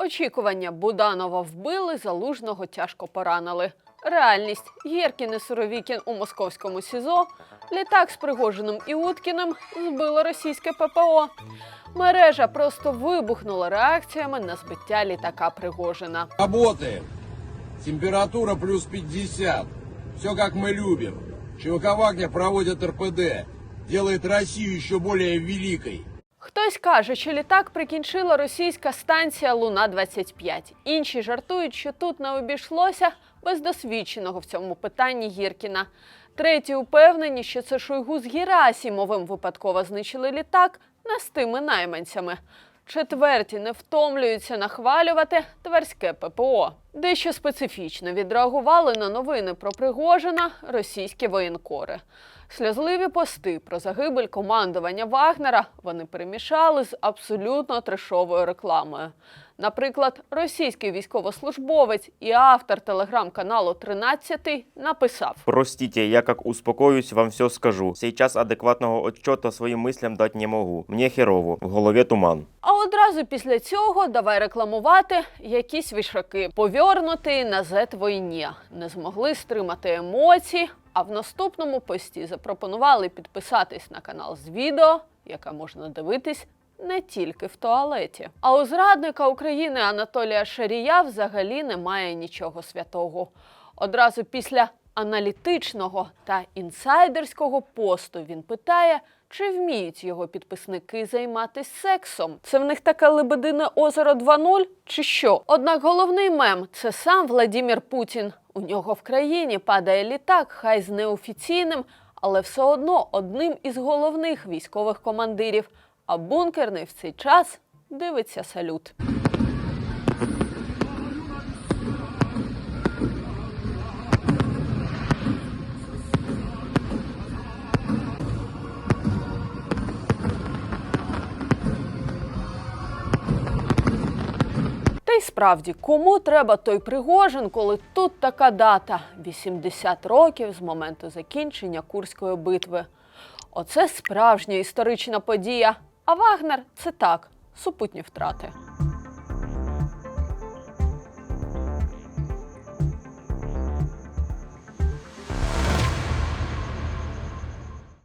Очікування Буданова вбили, залужного тяжко поранили. Реальність Єркін і Суровікін у московському СІЗО. Літак з Пригожиним і Уткіним збило російське ППО. Мережа просто вибухнула реакціями на збиття літака Пригожина. Работаем. Температура плюс 50. Все как мы любим. ЧВК Вагнер проводит РПД. Делает Россию еще более великой. Хтось каже, що літак прикінчила російська станція Луна 25 Інші жартують, що тут не обійшлося без досвідченого в цьому питанні Гіркіна. Треті упевнені, що це Шойгу з Герасімовим випадково знищили літак не з тими найманцями. Четверті не втомлюються нахвалювати тверське ППО. Дещо специфічно відреагували на новини про Пригожина російські воєнкори. Сльозливі пости про загибель командування Вагнера вони перемішали з абсолютно трешовою рекламою. Наприклад, російський військовослужбовець і автор телеграм-каналу «13» написав: Простите, я как успокоюсь, вам все скажу. Сейчас адекватного отчета своим мыслям дать не могу. Мне херово, в голове туман. Одразу після цього давай рекламувати якісь вішаки. Повьорнутий на зет війні. Не змогли стримати емоцій, а в наступному пості запропонували підписатись на канал з відео, яке можна дивитись не тільки в туалеті. А у зрадника України Анатолія Шарія взагалі немає нічого святого. Одразу після аналітичного та інсайдерського посту він питає, чи вміють його підписники займатися сексом. Це в них таке лебедине озеро 2.0 чи що? Однак головний мем це сам Владімір Путін. У нього в країні падає літак, хай з неофіційним, але все одно одним із головних військових командирів. А бункерний в цей час дивиться салют. Й справді, кому треба той Пригожин, коли тут така дата 80 років з моменту закінчення Курської битви. Оце справжня історична подія. А Вагнер це так, супутні втрати.